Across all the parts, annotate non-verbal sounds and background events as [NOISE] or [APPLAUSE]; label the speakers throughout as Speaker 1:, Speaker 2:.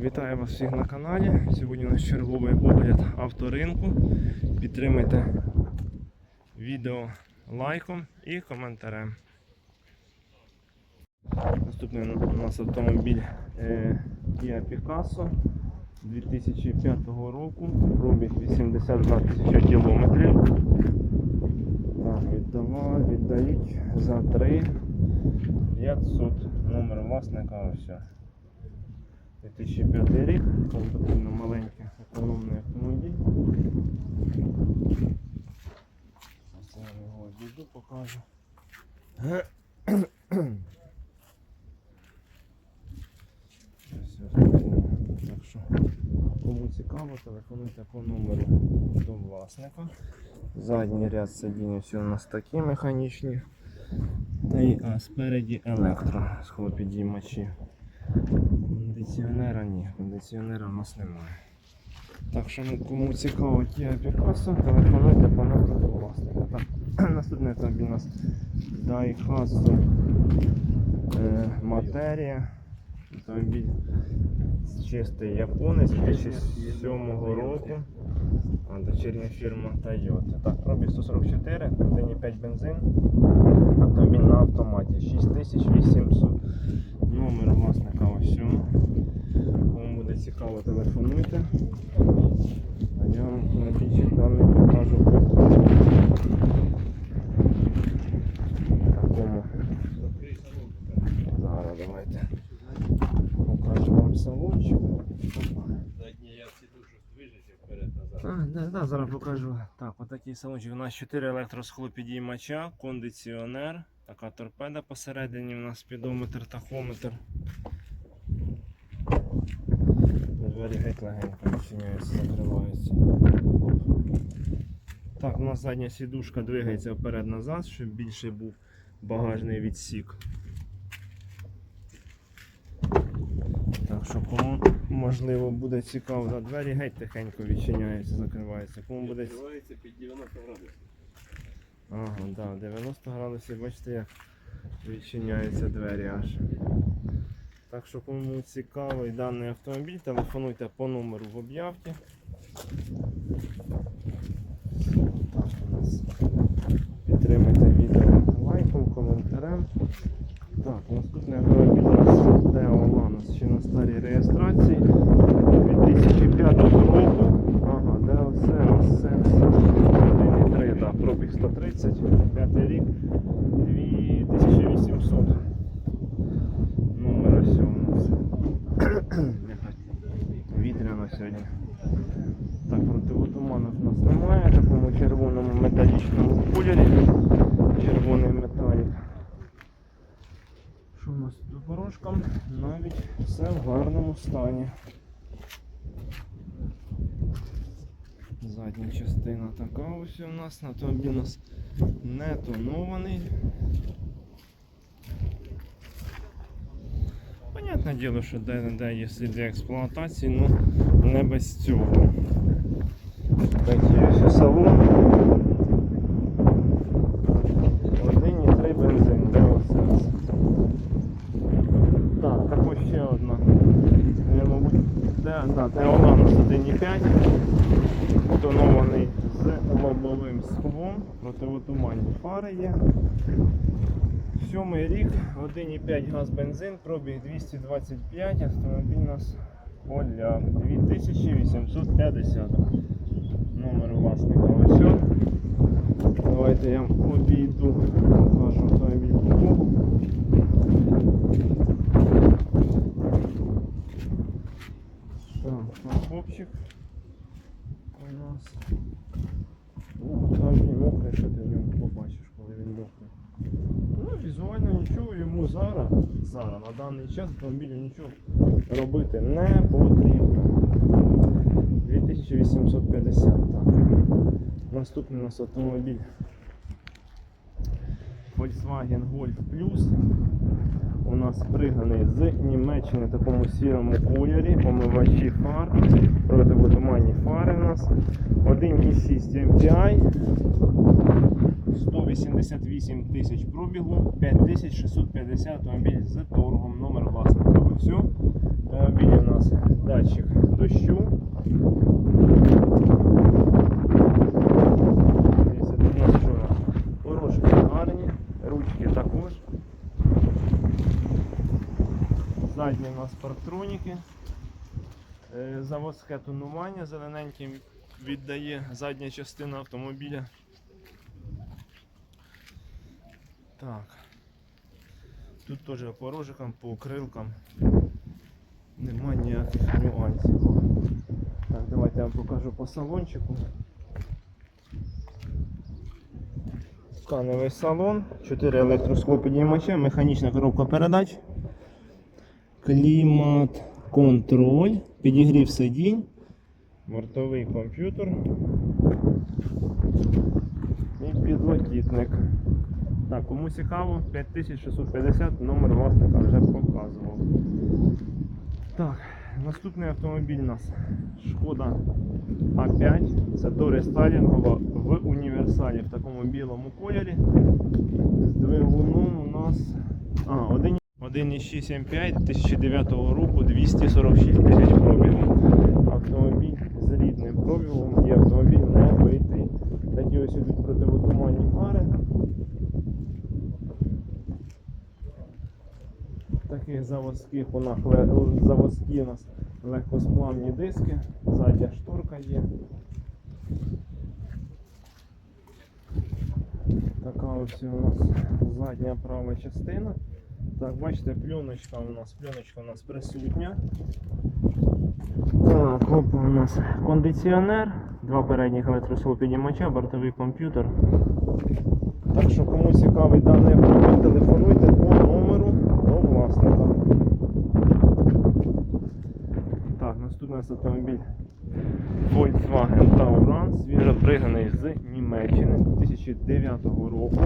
Speaker 1: вітаю вас всіх на каналі. Сьогодні у нас черговий огляд авторинку. Підтримайте відео лайком і коментарем. Наступний у нас автомобіль е, Kia Picasso 2005 року, пробіг 82 тисячі кілометрів. Так, віддавали, віддають за 3 500 номер власника ось. 2005 рік, там потрібно маленький економний автомобіль. Ось я його обійду, покажу. Так що, кому цікаво, телефонуйте по номеру до власника. Задній ряд сидінь у нас такі механічні. Та й а спереді електро схлопідіймачі. Кондиціонера ні, кондиціонера у нас немає. Так що ну, кому цікаво Kia Picasso, телефонуйте по номеру власника. Так, [CLEARS THROAT] наступний автомобіль у нас Daihatsu е, Матерія. Автомобіль чистий японець 2007 року. А, дочірня фірма Toyota. Так, пробіг 144, 1,5 бензин. Автомобіль на автоматі 6800. Номер власника ось. Цікаво, телефонуйте. А я вам на більші дані покажу по такому. Зараз давайте покажу вам салончик.
Speaker 2: Задні я всі дуже движуся вперед-назад.
Speaker 1: Да, зараз покажу. Так, отакий салончик. У нас 4 електросхлопідіймача, кондиціонер, така торпеда посередині, у нас спідометр, тахометр. Двері геть легенько відчиняються, закриваються. Так, у нас задня сідушка двигається вперед-назад, щоб більше був багажний відсік. Так що кому можливо буде цікаво, да, двері геть тихенько відчиняються, закриваються. Кому буде
Speaker 2: Відкривається під 90 градусів.
Speaker 1: Ага, да, 90 градусів, бачите, як відчиняються двері аж. Так що кому цікавий даний автомобіль, телефонуйте по номеру в об'явці. Підтримуйте відео лайком, коментарем. Так, наступний автомобіль у нас Deo Lanos, ще на старій реєстрації 2005 року. Ага, Deo Seos Sense 1.3, да, пробіг 130, 5 рік, 2800. Номер ось у нас. Якась Вітряно сьогодні. Так, противотуманок у нас немає, в такому червоному металічному кольорі. Червоний металік. Що у нас тут по? Навіть все в гарному стані. Задня частина така ось у нас, автомобіль у нас не тонований. Понятне діло, що де-не-де є сліди експлуатації, ну не без цього. Такий ось салон. 1,3 бензин, де оце? Так, також ще одна. Я, мабуть, де, да, де Оланус 1,5. Тонований з лобовим склом. Противотуманні фари є. Сьомий рік, 1,5 газ бензин, пробіг 225, автомобіль у нас Оля 2850. Номер власника ось. Давайте я обійду, покажу автомобіль кругу. Так, хлопчик у нас. Автомобіль мокрий, що ти в ньому побачиш, коли він мокрий. Ну, візуально нічого йому зараз, зараз на даний час автомобілю нічого робити не потрібно. 2850, так. Наступний у нас автомобіль Volkswagen Golf Plus. У нас пригнаний з Німеччини в такому сірому кольорі, помивачі фар, противотуманні фари у нас. 1,6 MPI, 188 тисяч пробігу, 5650 автомобіль з торгом, номер власника. Ось. Автомобіль у нас дощу. Дивіться, тут у нас що у гарні, ручки також. Задні у нас парктроніки. Е, Заводське тонування зелененьким віддає задня частина автомобіля. Так. Тут теж по рожикам, по укрилкам нема ніяких нюансів. Так, давайте я вам покажу по салончику. Тканевий салон, 4 електросклопідіймача, механічна коробка передач, клімат, контроль, підігрів сидінь, бортовий комп'ютер і підлокітник. Так, кому цікаво, 5650 номер власника вже показував. Так, наступний автомобіль у нас Шкода А5. Це дорестайлінгова в універсалі в такому білому кольорі. З двигуном у нас. А, 1 1,6 М5 2009 року 246 тисяч пробігу. Автомобіль з рідним пробігом і автомобіль не битий. Такі ось ідуть противотуманні фари. Таких заводських у нас заводські у нас легкосплавні диски, задня шторка є. Така ось у нас задня права частина. Так, бачите, пленочка у нас, пленочка у нас присутня. Так, опа, у нас кондиціонер, два передніх електросвопідіймача, бортовий комп'ютер. Так що кому цікавий даний автомобіль, телефонуйте власника. Так, наступний автомобіль Volkswagen Tauran, свіжопригнаний з Німеччини 2009 року.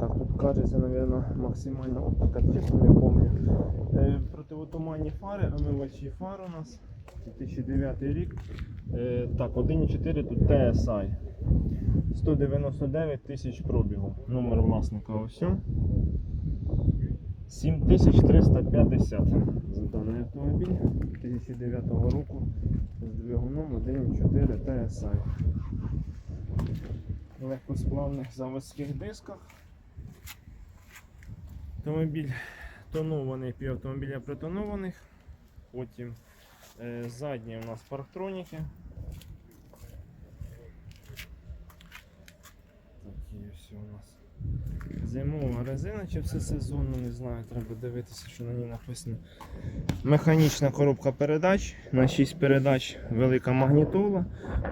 Speaker 1: Так, тут кажеться, мабуть, максимальна оптика, чесно не пам'ятаю. Е, противотуманні фари, омивачі фар у нас 2009 рік. Е, так, 1.4 тут TSI. 199 тисяч пробігу. Номер власника ось. 7350 за даний автомобіль 2009 року з двигуном 1.4 TSI. Легкосплавних заводських дисках. Автомобіль тонований, півавтомобіля притонованих. Потім е, задні у нас парктроніки. Такі ось у нас зимова резина чи все сезонно, не знаю, треба дивитися, що на ній написано. Механічна коробка передач, на 6 передач велика магнітола,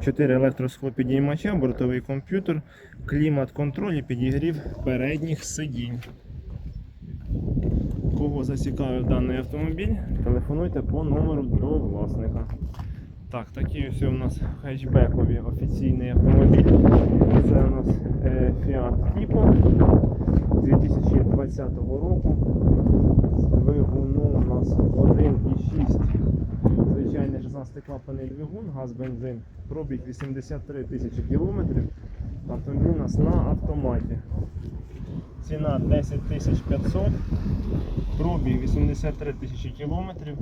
Speaker 1: 4 електросклопідіймача, бортовий комп'ютер, клімат-контроль і підігрів передніх сидінь. Кого зацікавив даний автомобіль, телефонуйте по номеру до власника. Так, такі ось у нас хетчбекові офіційний автомобіль. Це у нас е, Fiat Tipo 2020 року. З двигуном у нас 1,6. Звичайний 16 клапаний двигун, газ бензин. Пробіг 83 тисячі кілометрів. Автомобіль у нас на автоматі. Ціна 10 500. Пробіг 83 тисячі кілометрів.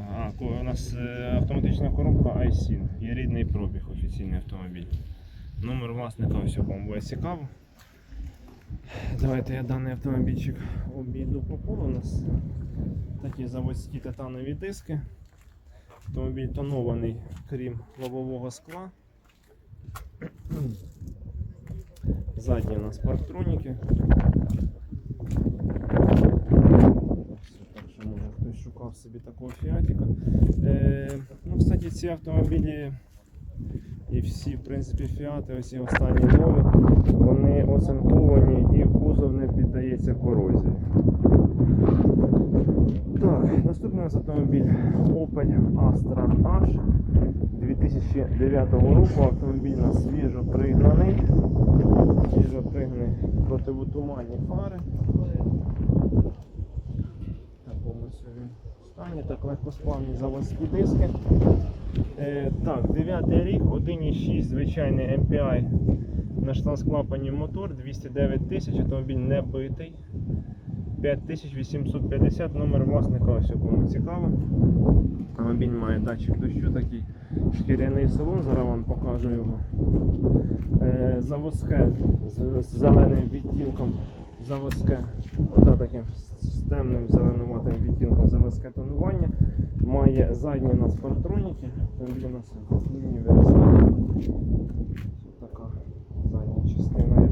Speaker 1: Що? А, у нас е, автоматична коробка iSyn. Є рідний пробіг, офіційний автомобіль. Номер власника ось вам буде цікаво. Давайте я даний автомобільчик обійду по колу. У нас такі заводські титанові диски. Автомобіль тонований, крім лобового скла. Задні у нас парктроніки. Так що може хтось шукав собі такого фіатіка. Е, ну, кстати, ці автомобілі і всі, в принципі, фіати, ось останні нові, вони оцинковані і кузов не піддається корозії. Так, наступний у нас автомобіль Opel Astra H 2009 року. Автомобіль у нас свіжо пригнаний. Свіжо пригнаний противотуманні фари. Стані, так легкосплавні заводські диски. Е, так, 9 рік, 1,6 звичайний MPI на штанцклапані мотор, 209 тисяч, автомобіль не битий. 5850 номер власника ось кому цікаво. Автомобіль має датчик дощу, такий шкіряний салон, зараз вам покажу його. Е, заводське з, зеленим відтінком, заводське, таким темним зеленуватим відтінком заводське тонування. Має задні у нас партроніки, у нас лінії. Така задня частина.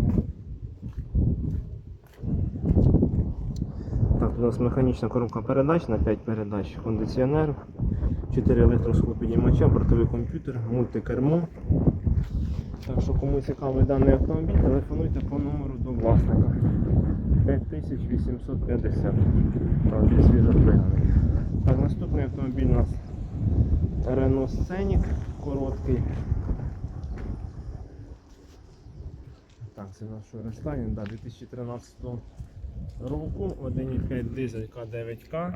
Speaker 1: Так, у нас механічна коробка передач на 5 передач, кондиціонер, 4 електросхлопідіймача, бортовий комп'ютер, мультикермо. Так що кому цікавий даний автомобіль, телефонуйте по номеру до власника. 5850. Автомобіль свіжо. Так, наступний автомобіль у нас Renault Scenic короткий. Так, це наш рестайлінг, да, 2013 року, 1,5 дизель К9К.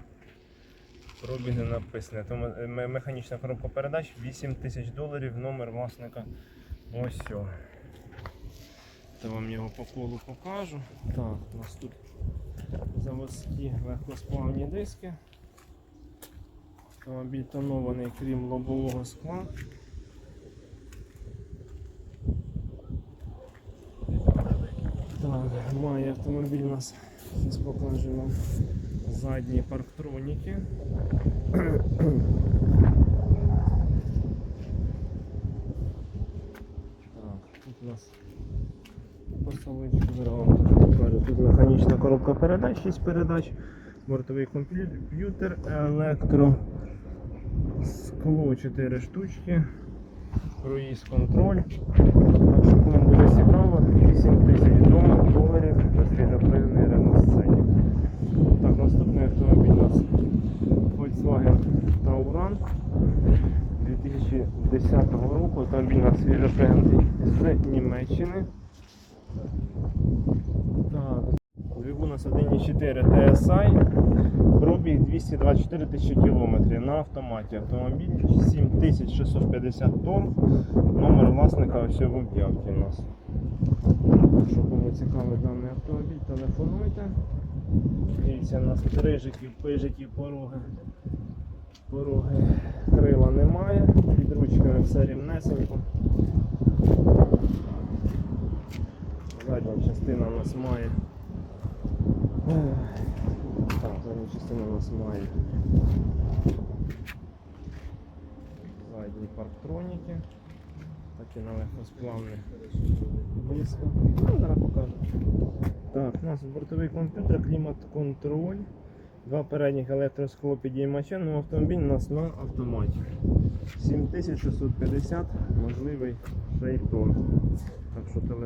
Speaker 1: Пробіг не написане. Тому е, механічна коробка передач 8 тисяч доларів, номер власника ось. То вам його по колу покажу. Так, у нас тут заводські легкосплавні диски. Автомобіль тонований, крім лобового скла. Так, має автомобіль у нас, зараз покажу вам задні парктроніки. Так, тут у нас салончику зараз вам покажу. Тут механічна коробка передач, 6 передач, бортовий комп'ютер, електро, скло 4 штучки, круїз контроль. Так що буде цікаво, 8 тисяч дома- доларів за свіжопригнаний Renault Scenic. Так, наступний автомобіль у нас Volkswagen Tauran 2010 року. Автомобіль у нас свіжопригнаний з Німеччини. Так, двигун у нас 1.4 TSI, пробіг 224 тисячі кілометрів на автоматі. Автомобіль 7650 тонн. Номер власника ось в об'явці у нас. Якщо кому цікавий даний автомобіль, телефонуйте. Дивіться, у нас рижиків, пижиків, пороги. Пороги крила немає, під ручками все рівнесенько. Задня частина у нас має. Так, задня частина у нас має. Задні парктроніки. Такі на легкосплавних дисках. Ну, зараз покажу. Так, у нас бортовий комп'ютер, клімат-контроль. Два передніх електросклопідіймача, ну автомобіль у нас на автоматі. 7650, можливий шейтон. Так що телефон.